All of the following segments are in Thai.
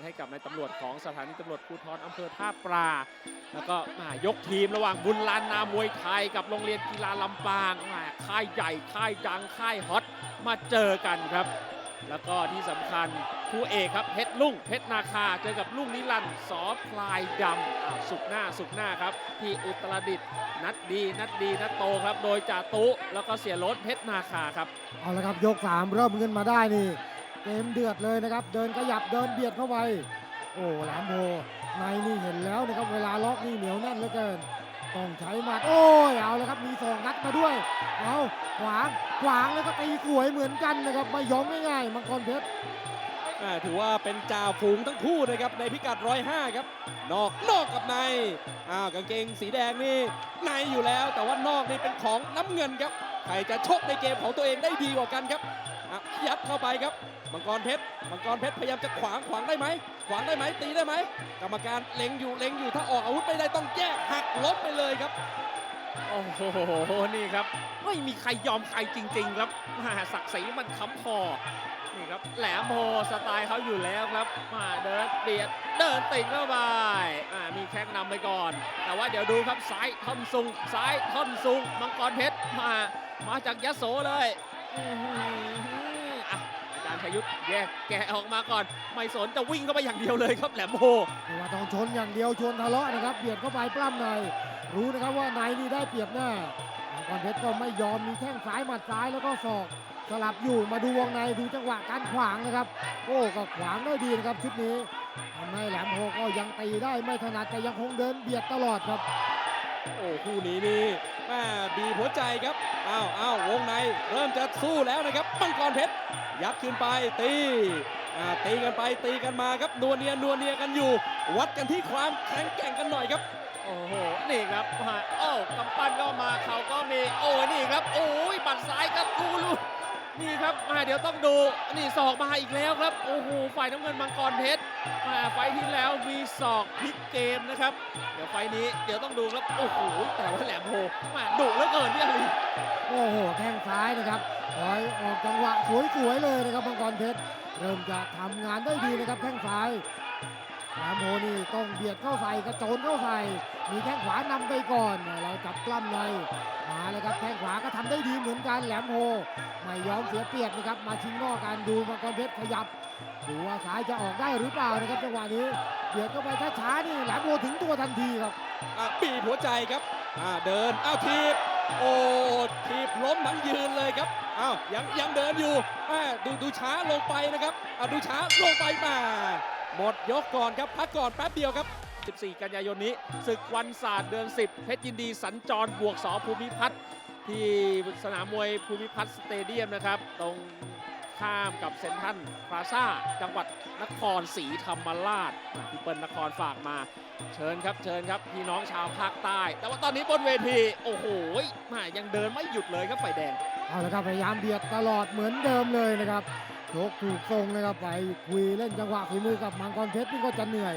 านให้กับนายตำรวจของสถานีตำรวจภูธรอำเภอท่าปลา แล้วก็มายกทีมระหว่างบุญลานนามวยไทยกับโรงเรียนกีฬาลำปางม่ค่ายใหญ่ค่ายดังค่ายฮอตมาเจอกันครับ แล้วก็ที่สำคัญคู่เอกครับเพชรลุ่งเพชรนาคาเจอกับลุ่งนิรันสอพลายดำสุกหน้าสุกหน้าครับ ที่อุตรดิตถ์นัดดีนัดดีนัดโตครับ โดยจ่าตุแล้วก็เสียรถเพชรนาคาครับเอาละครับยก3เริ่มเงินมาได้นี่ เกมเดือดเลยนะครับ เดินขยับเดินเบียดเข้าไป โอ้แหลมโพในนี่เห็นแล้วนะครับ เวลาล็อกนี่เหนียวแน่นเหลือเกิน ต้องใช้หมัดโอ้ยเอาแล้วครับ มีสองนัดมาด้วย เอาขวางขวางแล้วก็ตีสวยเหมือนกันนะครับ ไม่ยอมง่ายๆ มังกรเพชรอ่ถือว่าเป็นจ่าฝูงทั้งคู่นะครับในพิกัด 105 ครับ นอกนอกกับใน อ้าวกางเกงสีแดงนี่ในอยู่แล้ว แต่ว่านอกนี่เป็นของน้ำเงินครับ ใครจะชกในเกมของตัวเองได้ดีกว่ากันครับยัดเข้าไปครับ มังกรเพชรมังกรเพชรพยายามจะขวางขวางได้ไหมขวางได้ไหมตีได้ไหมกรรมการเล็งอยู่เล็งอยู่ถ้าออกอาวุธไม่ได้ต้องแยกหักล้มไปเลยครับโอ้โหนี่ครับไม่มีใครยอมใครจริง ๆ ครับมาศักดิ์ศรีมันค้ำคอนี่ครับแหลมโพสไตล์เขาอยู่แล้วครับมาเดินเบียดเดินติดเข้าไปอ่ามีแข้งนำไปก่อน แต่ว่าเดี๋ยวดูครับซ้ายท่อนซุงซ้ายท่อนซุงมังกรเพชรมามาจากยะโสเลยาจารย์ชยุทธแยกแกะออกมาก่อน ไม่สนจะวิ่งเข้าไปอย่างเดียวเลยครับแหลมโพไม่ว่าต้องชนอย่างเดียวชวนทะเลาะนะครับเบียดเข้าไปปล้ำใน รู้นะครับว่าในนี่ได้เปรียบแน่มังกรเพชรก็ไม่ยอมมีแข้งซ้ายหมัดซ้ายแล้วก็ศอกสลับอยู่มาดูวงในดูจังหวะการขวางนะครับ โอ้ก็ขวางได้ดีนะครับชุดนี้ทำให้แหลมโพก็ยังตีได้ไม่ถนัดแต่ยังคงเดินเบียดตลอดครับโอ้คู่นี้นี่แม่บีบหัวใจครับอ้าวอ้าววงในเริ่มจะสู้แล้วนะครับมังกรเพชร ยัดขึ้นไปตีตีกันไปตีกันมาครับนัวเนียนัวเนียกันอยู่ วัดกันที่ความแข็งแกร่งกันหน่อยครับโอ้โหนี่ครับมาโอ้กำปั้นก็มาเขาก็มีโอ้นี่ครับโอ้ยบัดซ้ายครับดูลูนี่ครับมาเดี๋ยวต้องดูนี่ศอกมาอีกแล้วครับโอ้โหฝ่ายน้ำเงินมังกรเพชร มาไฟที่แล้วมีศอกพลิกเกมนะครับ เดี๋ยวไฟนี้เดี๋ยวต้องดูครับ โอ้โห แต่ว่าแหลมโหมาดุเหลือเกินพี่อาลีโอ้โห แข้งซ้ายนะครับคอยออกจังหวะสวยๆเลยนะครับมังกรเพชร เริ่มจะทำงานได้ดีนะครับแข้งซ้าย แหลมโพนี่ต้องเบียดเข้าใส่กระโจนเข้าใส่มีแข้งขวานำไปก่อนเราจับกล้ำในมาแล้วครับแข้งขวาก็ทำได้ดีเหมือนกันแหลมโพไม่ยอมเสียเปรียบนะครับ มาชิงนอกกันดูมังกรเพชรขยับดูว่าซ้ายจะออกได้หรือเปล่านะครับจังหวะนี้เบียดเข้าไปช้าๆนี่แหลมโพถึงตัวทันทีครับอะบีหัวใจครับเดินอ้าวทีบโอ้ทีบล้มทั้งยืนเลยครับอ้าวยังยังเดินอยู่ดูดูช้าลงไปนะครับดูช้าลงไปมา หมดยกก่อนครับพักก่อนแป๊บเดียวครับ 14 กันยายนนี้ศึกวันศาสตร์เดือน 10 เพชรยินดีสัญจรบวกสอภูมิพัฒน์ที่สนามมวยภูมิพัฒน์สเตเดียมนะครับ ตรงข้ามกับเซนทัลพลาซ่าจังหวัดนครศรีธรรมราชพี่เปิ้ลนครฝากมา เชิญครับเชิญครับพี่น้องชาวภาคใต้ แต่ว่าตอนนี้บนเวที โอ้โหมายังเดินไม่หยุดเลยครับไฟแดง เอาละครับพยายามเบียดตลอดเหมือนเดิมเลยนะครับ ชกถูกทรงนะครับไปคุยเล่นจังหวะฝีมือกับมังกรเพชรนี่ก็จะเหนื่อย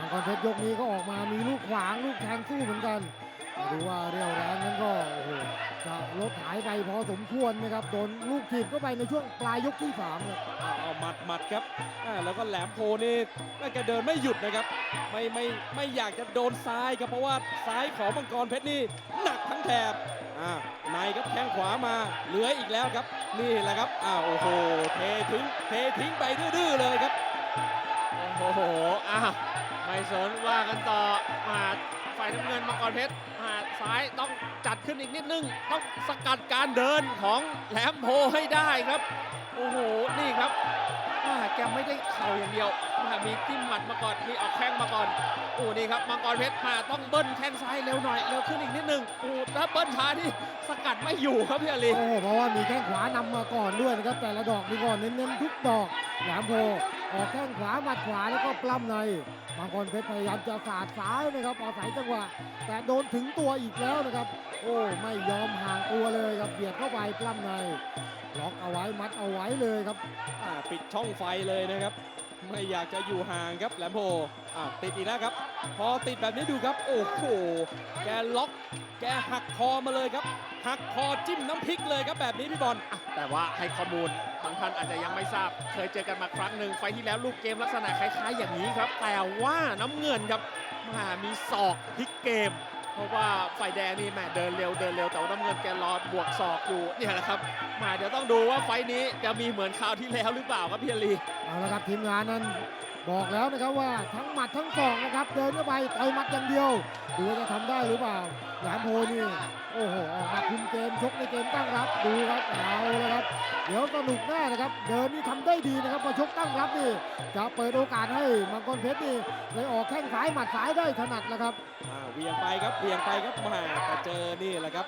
มังกรเพชรยกนี้ก็ออกมามีลูกขวางลูกแทงสู้เหมือนกันดูว่าเรียวแรงนั้นก็โอ้โหจะลดหายไปพอสมควรนะครับโดนลูกถีบเข้าไปในช่วงปลายยกที่สามครับเอาเอาหมัดหมัดครับแล้วก็แหลมโพนี่แม่แกเดินไม่หยุดนะครับไม่ไม่ไม่อยากจะโดนซ้ายครับเพราะว่าซ้ายของมังกรเพชรนี่หนักทั้งแถบ อ่าในครับแข้งขวามาเหลืออีกแล้วครับ นี่แหละครับอ้าวโอ้โหเททิ้งเททิ้งไปดื้อๆเลยครับ โอ้โห อ้าวไม่สนว่ากันต่อมาฝ่ายน้ำเงินมังกรเพชรมาซ้ายต้องจัดขึ้นอีกนิดนึง ต้องสกัดการเดินของแหลมโพให้ได้ครับ โอ้โห นี่ครับ แกไม่ได้เข่าอย่างเดียวมามีจิ้มหมัดมาก่อน มีออกแข้งมาก่อนโอ้นี่ครับมังกรเพชรมาต้องเบิ้ลแข้งซ้ายเร็วหน่อย เร็วขึ้นอีกนิดนึงโอ้ถ้าเบิ้ลช้านี่สกัดไม่อยู่ครับพี่อาลีโอ้โหเพราะว่ามีแข้งขวานำมาก่อนด้วยนะครับ แต่ละดอกนี่ก่อนเน้นๆทุกดอกหลมโพออกแข้งขวาหมัดขวาแล้วก็ปล้ำในมังกรเพชรพยายามจะสาดซ้ายนะครับอาศัยจังหวะ แต่โดนถึงตัวอีกแล้วนะครับ โอ้ไม่ยอมห่างตัวเลยครับเบียดเข้าไปปล้ำใน ล็อกเอาไว้มัดเอาไว้เลยครับอ่าปิดช่องไฟเลยนะครับ ไม่อยากจะอยู่ห่างครับแหลมโพอ่าติดอีกแล้วครับ พอติดแบบนี้ดูครับ โอ้โหแกล็อก แกหักคอมาเลยครับหักคอจิ้มน้ำพริกเลยครับแบบนี้พี่บอลอะแต่ว่าให้ข้อมูลบางท่านอาจจะยังไม่ทราบ เคยเจอกันมาครั้งหนึ่งไฟล์ที่แล้วลูกเกมลักษณะคล้ายๆ อย่างนี้ครับ แต่ว่าน้ำเงินครับมามีศอกพลิกเกม เพราะว่าฝ่ายแดงนี่แม่เดินเร็วเดินเร็วแต่ว่าน้ำเงินแกรอบวกศอกอยู่เนี่ยแหละครับมาเดี๋ยวต้องดูว่าไฟนี้จะมีเหมือนคราวที่แล้วหรือเปล่าครับพี่ลีเอาละครับทีมงานนั้นบอกแล้วนะครับว่าทั้งหมัดทั้งศอกนะครับเดินเข้าไปต่อยหมัดอย่างเดียวดูว่าจะทำได้หรือเปล่าแหลมโพนี่ โอ้โหออกมาคุมเกมชกในเกมตั้งรับดูครับเอาละครับ เดี๋ยวสนุกแน่นะครับ เดินนี่ทำได้ดีนะครับพอชกตั้งรับนี่จะเปิดโอกาสให้มังกรเพชรนี่เลยออกแข้งซ้ายหมัดซ้ายได้ถนัดแล้วครับเวียงไปครับเวียงไปครับมาแต่เจอนี่แหละครับ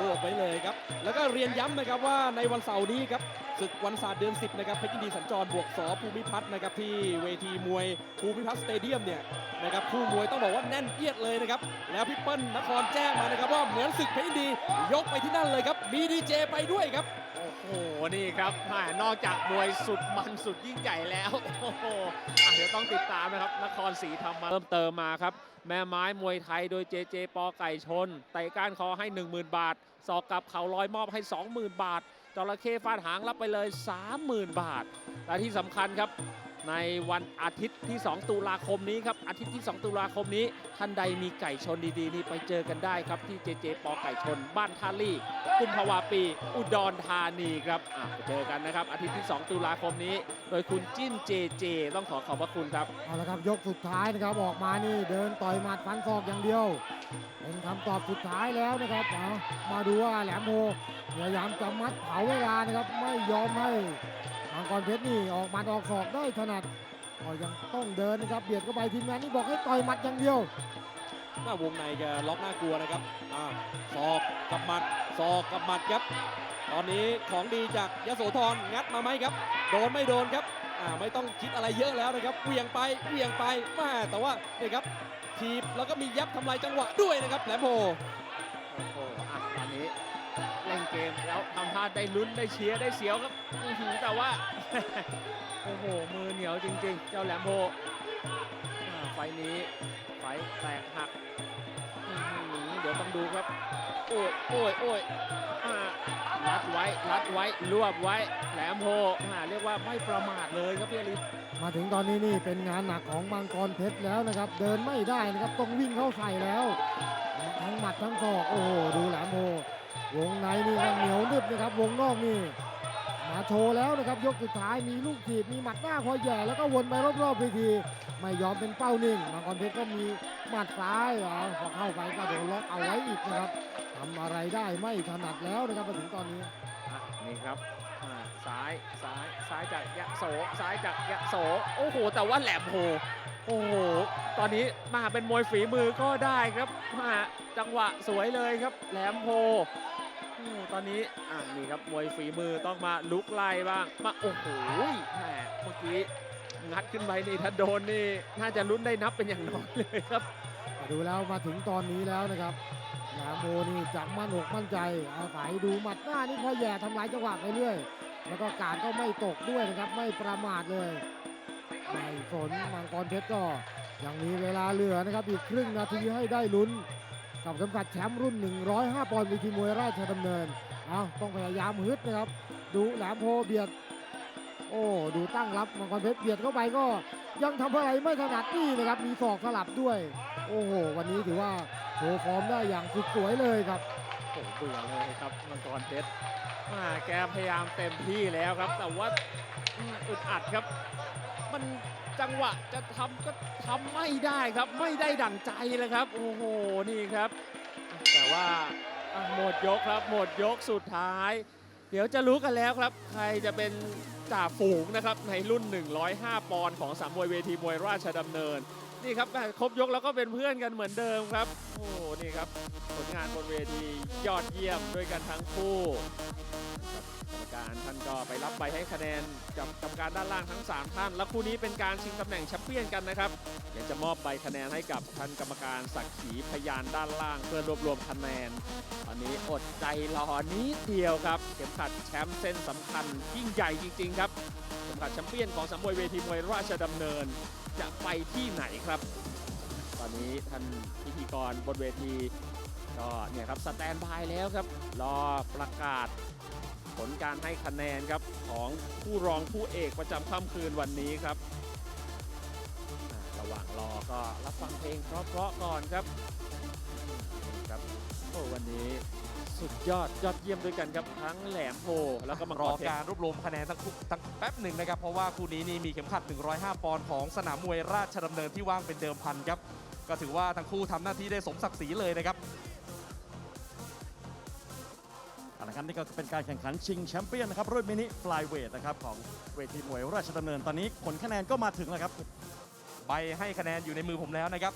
รวบไปเลยครับ แล้วก็เรียนย้ำนะครับว่าในวันเสาร์นี้ครับศึกวันศาสตร์เดือน 10 นะครับเพชรยินดีสัญจรบวกสอภูมิพัฒน์นะครับที่เวทีมวยภูมิพัฒน์สเตเดียมเนี่ยนะครับคู่มวยต้องบอกว่าแน่นเอียดเลยนะครับ แล้วพี่เปิ้ลนครแจ้งมานะครับว่าเหมือนศึกเพชรยินดี ยกไปที่นั่นเลยครับมีดีเจไปด้วยครับ โอ้โห นี่ครับแหมนอกจากมวยสุดมันสุดยิ่งใหญ่แล้ว โอ้โหอะเดี๋ยวต้องติดตามนะครับ นครศรีธรรมราเพิ่มเติมมาครับ แม่ไม้มวยไทยโดยเจเจปอไก่ชนไต่ก้านคอให้ 10,000 บาท สอกกับเข่าลอยมอบให้ 20,000 บาทจระเข้ฟาดหางรับไปเลย 30,000 บาท และที่สำคัญครับ ในวันอาทิตย์ที่ 2 ตุลาคมนี้ครับอาทิตย์ที่ 2 ตุลาคมนี้ ท่านใดมีไก่ชนดีๆ นี่ไปเจอกันได้ครับที่เจเจปอไก่ชน บ้านท่าลี่กุมภาวาปี อุดรธานีครับอะไปเจอกันนะครับอาทิตย์ที่ 2 ตุลาคมนี้ โดยคุณจิ้นเจเจ ต้องขอขอบพระคุณครับเอาละครับยกสุดท้ายนะครับออกมานี่เดินต่อยหมัดฟันศอกอย่างเดียวเป็นคำตอบสุดท้ายแล้วนะครับมาดูว่าแหลมโพพยายามจะมัดเผาเวลานะครับไม่ยอมให้ มังกรเพชรนี่ออกมัดออกศอกได้ถนัดก็ยังต้องเดินนะครับเบียดเข้าไปทีมงานนี่บอกให้ต่อยหมัดอย่างเดียว หน้าวงในแกล็อกน่ากลัวนะครับอ่าศอกกับหมัดศอกกับหมัดครับ ตอนนี้ของดีจากยโสธรงัดมาไหมครับ โดนไม่โดนครับอ่าไม่ต้องคิดอะไรเยอะแล้วนะครับเวียงไปเวียงไปแม่แต่ว่านี่ครับทีบแล้วก็มียับทำลายจังหวะด้วยนะครับแหลมโพ มแล้วทำท่าได้ลุ้นได้เชียร์ได้เสียวครับแต่ว่า โอ้โห มือเหนียวจริง ๆ เจ้าแหลมโพไฟนี้ไฟแตกหักเดี๋ยวต้องดูครับ โอ้ยโอ้ยโอ้ยรัดไว้รัดไว้รวบไว้แหลมโพเรียกว่าไม่ประมาทเลยครับพี่อลิมาถึงตอนนี้นี่เป็นงานหนักของมังกรเพชรแล้วนะครับ เดินไม่ได้นะครับต้องวิ่งเข้าใส่แล้ว ทั้งหมัดทั้งศอกโอ้โหดูแหลมโพ วงในนี่ก็เหนียวนึบนะครับ วงนอกนี่มาโชว์แล้วนะครับ ยกสุดท้ายมีลูกถีบมีหมัดหน้าคอยแย่แล้วก็วนไปรอบๆเวทีไม่ยอมเป็นเป้านิ่งมังกรเพชรก็มีหมัดซ้ายเอพอเข้าไปก็โดนล็อกเอาไว้อีกนะครับทำอะไรได้ไม่ถนัดแล้วนะครับมาถึงตอนนี้นี่ครับอ่าซ้ายซ้ายซ้ายจากยะโสซ้ายจากยะโสโอ้โหแต่ว่าแหลมโพโอ้โห ตอนนี้มาเป็นมวยฝีมือก็ได้ครับมาจังหวะสวยเลยครับ แหลมโพโอ้โหตอนนี้อะนี่ครับมวยฝีมือต้องมาลุกไล่บ้าง มาโอ้โหแหมเมื่อกี้งัดขึ้นไปนี่ถ้าโดนนี่น่าจะลุ้นได้นับเป็นอย่างน้อยเลยครับ ดูแล้วมาถึงตอนนี้แล้วนะครับแหลมโมนี่จะมั่นอกมั่นใจอาศัยดูหมัดหน้านี่พอแย่ทำลายจังหวะไปเรื่อยแล้วก็การก็ไม่ตกด้วยนะครับไม่ประมาทเลย ไม่สนมังกรเพชรก็ยังมีเวลาเหลือนะครับอีกครึ่งนาทีให้ได้ลุ้น กับเข็มขัดแชมป์รุ่น 105 ปอนด์วีทีมวยราชดำเนินเอาต้องพยายามฮึดนะครับ ดูแหลมโพเบียด โอ้ดูตั้งรับมังกรเพชรเบียดเข้าไปก็ยังทำอะไรไม่ถนัดนี่นะครับมีศอกสลับด้วย โอ้โหวันนี้ถือว่าโชว์ฟอร์มได้อย่างสุดสวยเลยครับโอ้เบื่อเลยครับมังกรเพชรมาแกพยายามเต็มที่แล้วครับ แต่ว่าอึดอัดครับ มันจังหวะจะทำก็ทำไม่ได้ครับ ไม่ได้ดั่งใจเลยครับ โอ้โหนี่ครับ แต่ว่าหมดยกครับหมดยกสุดท้าย เดี๋ยวจะรู้กันแล้วครับ ใครจะเป็นจ่าฝูงนะครับในรุ่น 105 ปอนด์ของสามมวยเวทีมวยราชดำเนิน นี่ครับครบยกแล้วก็เป็นเพื่อนกันเหมือนเดิมครับ โอ้นี่ครับ ผลงานบนเวทียอดเยี่ยมด้วยกันทั้งคู่กรรมการท่านก็ไปรับใบให้คะแนนกับกรรมการด้านล่างทั้ง 3 ท่าน และคู่นี้เป็นการชิงตำแหน่งแชมเปี้ยนกันนะครับเดี๋ยวจะมอบใบคะแนนให้กับท่านกรรมการสักขีพยานด้านล่าง เพื่อรวบรวมคะแนนตอนนี้อดใจรอนิดเดียวครับ เข็มขัดแชมป์เส้นสำคัญยิ่งใหญ่จริง ๆ ครับเข็มขัดแชมเปี้ยนของสมวยเวทีมวยราชดำเนิน จะไปที่ไหนครับ ตอนนี้ท่านพิธีกรบนเวทีก็เนี่ยครับสแตนบายแล้วครับ รอประกาศผลการให้คะแนนครับของผู้รองผู้เอกประจำค่ำคืนวันนี้ครับ ระหว่างรอก็รับฟังเพลงเพราะๆก่อนครับครับโอ้วันนี้ สุดยอดยอดเยี่ยมด้วยกันครับทั้งแหลมโพแล้วก็มังรกอรเพชการรรวบรวมคะแนนทั้งคู่ทั้งแป๊บหนึ่งนะครับ เพราะว่าคู่นี้นี่มีเข็มขัด 105 ปอนด์ของสนามมวยราชดำเนินที่ว่างเป็นเดิมพันครับ ก็ถือว่าทั้งคู่ทำหน้าที่ได้สมศักดิ์ศรีเลยนะครับเอาละครับนี่ก็เป็นการแข่งขันชิงแชมเปี้ยนนะครับรุ่นมินิฟลายเวทนะครับของเวทีมวยราชดำเนินตอนนี้ผลคะแนนก็มาถึงแล้วครับ ใบให้คะแนนอยู่ในมือผมแล้วนะครับ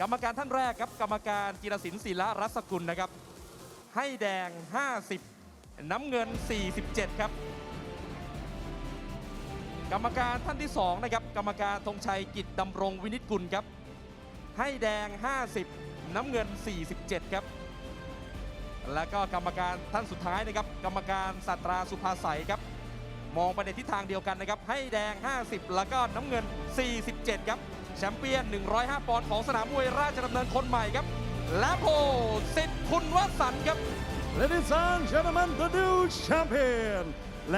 กรรมการท่านแรกครับ กรรมการจิรศิลป์ศิลารัศกุลนะครับ ให้แดง 50 น้ำเงิน 47 ครับ กรรมการท่านที่สองนะครับ กรรมการธงชัยกิจดำรงวินิจกุลครับ ให้แดง 50 น้ำเงิน 47 ครับ แล้วก็กรรมการท่านสุดท้ายนะครับ กรรมการสัตราสุภาใสครับ มองไปในทิศทางเดียวกันนะครับ ให้แดง 50 แล้วก็น้ำเงิน 47 ครับ แชมเปี้ยน 105 ปอนด์ของสนามมวยราชดำเนินคนใหม่ครับ ละโพสิทธิ์คุณวสันต์ครับ Ladies and gentlemen the new champion แหล